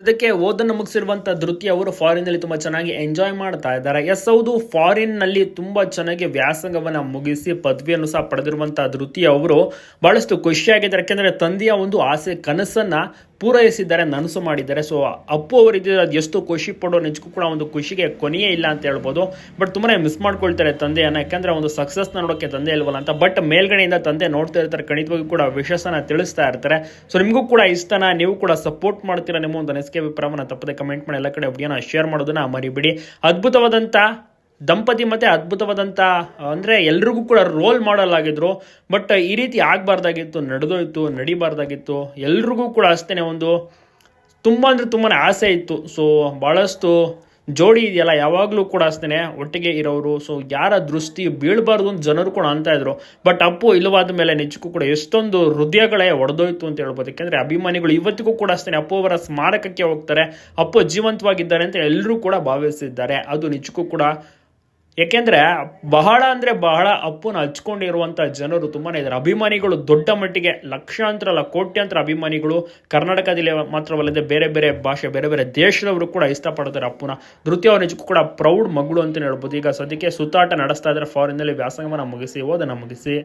ಅದಕ್ಕೆ ಓದನ್ನು ಮುಗಿಸಿರುವಂತ ಧೃತಿ ಅವರು ಫಾರಿನ್ನಲ್ಲಿ ತುಂಬಾ ಚೆನ್ನಾಗಿ ಎಂಜಾಯ್ ಮಾಡ್ತಾ ಇದ್ದಾರೆ. ಎಸ್ ಹೌದು ಫಾರಿನ್ನಲ್ಲಿ ತುಂಬಾ ಚೆನ್ನಾಗಿ ವ್ಯಾಸಂಗವನ್ನ ಮುಗಿಸಿ ಪದವಿಯನ್ನು ಸಹ ಪಡೆದಿರುವಂತಹ ಧೃತಿ ಅವರು ಬಹಳಷ್ಟು ಖುಷಿಯಾಗಿದ್ದಾರೆ. ಯಾಕೆಂದ್ರೆ ತಂದೆಯ ಒಂದು ಆಸೆ, ಕನಸನ್ನ ಪೂರೈಸಿದ್ದಾರೆ, ನನಸು ಮಾಡಿದ್ದಾರೆ. ಸೊ ಅಪ್ಪು ಅವರಿದ್ದರೆ ಅದು ಎಷ್ಟು ಖುಷಿ ಪಡೋ ನಿಜಕ್ಕೂ ಕೂಡ ಒಂದು ಖುಷಿಗೆ ಕೊನೆಯೇ ಇಲ್ಲ ಅಂತ ಹೇಳ್ಬೋದು. ಬಟ್ ತುಂಬಾ ಮಿಸ್ ಮಾಡ್ಕೊಳ್ತಾರೆ ತಂದೆಯನ್ನು, ಯಾಕಂದ್ರೆ ಒಂದು ಸಕ್ಸಸ್ನ ನೋಡೋಕೆ ತಂದೆ ಇಲ್ವಲ್ಲ ಅಂತ. ಬಟ್ ಮೇಲ್ಗಡೆಯಿಂದ ತಂದೆ ನೋಡ್ತಾ ಇರ್ತಾರೆ ಖಂಡಿತವಾಗಿ ಕೂಡ ವಿಶ್ವಾಸನ ತಿಳಿಸ್ತಾ ಇರ್ತಾರೆ. ಸೊ ನಿಮಗೂ ಕೂಡ ಇಷ್ಟನ, ನೀವು ಕೂಡ ಸಪೋರ್ಟ್ ಮಾಡ್ತೀರಾ ನಿಮ್ಮ ಒಂದು ಅನಿಸಿಕೆ, ಅಭಿಪ್ರಾಯವನ್ನು ತಪ್ಪದೆ ಕಮೆಂಟ್ ಮಾಡಿ. ಎಲ್ಲ ಕಡೆ ವಿಡಿಯೋನ ಶೇರ್ ಮಾಡೋದನ್ನ ಮರಿಬಿಡಿ. ಅದ್ಭುತವಾದಂಥ ದಂಪತಿ ಮತ್ತೆ ಅದ್ಭುತವಾದಂಥ ಅಂದರೆ ಎಲ್ರಿಗೂ ಕೂಡ ರೋಲ್ ಮಾಡಲ್ ಆಗಿದ್ರು. ಬಟ್ ಈ ರೀತಿ ಆಗಬಾರ್ದಾಗಿತ್ತು, ನಡೆದೋಯ್ತು, ನಡಿಬಾರ್ದಾಗಿತ್ತು. ಎಲ್ರಿಗೂ ಕೂಡ ಅಷ್ಟೇ ಒಂದು ತುಂಬ ಅಂದರೆ ತುಂಬಾ ಆಸೆ ಇತ್ತು. ಸೊ ಭಾಳಷ್ಟು ಜೋಡಿ ಇದೆಯಲ್ಲ, ಯಾವಾಗಲೂ ಕೂಡ ಅಷ್ಟೇ ಒಟ್ಟಿಗೆ ಇರೋರು ಸೊ ಯಾರ ದೃಷ್ಟಿ ಬೀಳಬಾರ್ದು ಅಂತ ಜನರು ಕೂಡ ಅಂತ ಇದ್ರು. ಬಟ್ ಅಪ್ಪು ಇಲ್ಲವಾದ ಮೇಲೆ ನಿಜಕ್ಕೂ ಕೂಡ ಎಷ್ಟೊಂದು ಹೃದಯಗಳೇ ಒಡೆದೋಯ್ತು ಅಂತ ಹೇಳ್ಬೋದು. ಯಾಕೆಂದರೆ ಅಭಿಮಾನಿಗಳು ಇವತ್ತಿಗೂ ಕೂಡ ಅಷ್ಟೇ ಅಪ್ಪು ಅವರ ಸ್ಮಾರಕಕ್ಕೆ ಹೋಗ್ತಾರೆ. ಅಪ್ಪು ಜೀವಂತವಾಗಿದ್ದಾರೆ ಅಂತ ಎಲ್ಲರೂ ಕೂಡ ಭಾವಿಸಿದ್ದಾರೆ. ಅದು ನಿಜಕ್ಕೂ ಕೂಡ ಯಾಕೆಂದ್ರೆ ಬಹಳ ಅಂದ್ರೆ ಬಹಳ ಅಪ್ಪನ ಹಚ್ಕೊಂಡಿರುವಂಥ ಜನರು ತುಂಬಾನೇ ಇದ್ದಾರೆ. ಅಭಿಮಾನಿಗಳು ದೊಡ್ಡ ಮಟ್ಟಿಗೆ ಲಕ್ಷಾಂತರ ಅಲ್ಲ ಕೋಟ್ಯಾಂತರ ಅಭಿಮಾನಿಗಳು ಕರ್ನಾಟಕದಲ್ಲಿ ಮಾತ್ರವಲ್ಲದೆ ಬೇರೆ ಬೇರೆ ಭಾಷೆ, ಬೇರೆ ಬೇರೆ ದೇಶದವರು ಕೂಡ ಇಷ್ಟಪಡ್ತಾರೆ ಅಪ್ಪನ. ನೃತ್ಯ ನಿಜಕ್ಕೂ ಕೂಡ ಪ್ರೌಡ್ ಮಗಳು ಅಂತಲೇ ಹೇಳ್ಬೋದು. ಈಗ ಸದ್ಯಕ್ಕೆ ಸುತ್ತಾಟ ನಡೆಸ್ತಾ ಇದ್ದಾರೆ. ಫಾರಿನ್ನಲ್ಲಿ ವ್ಯಾಸಂಗವನ್ನು ಮುಗಿಸಿ ಓದನ್ನ ಮುಗಿಸಿ.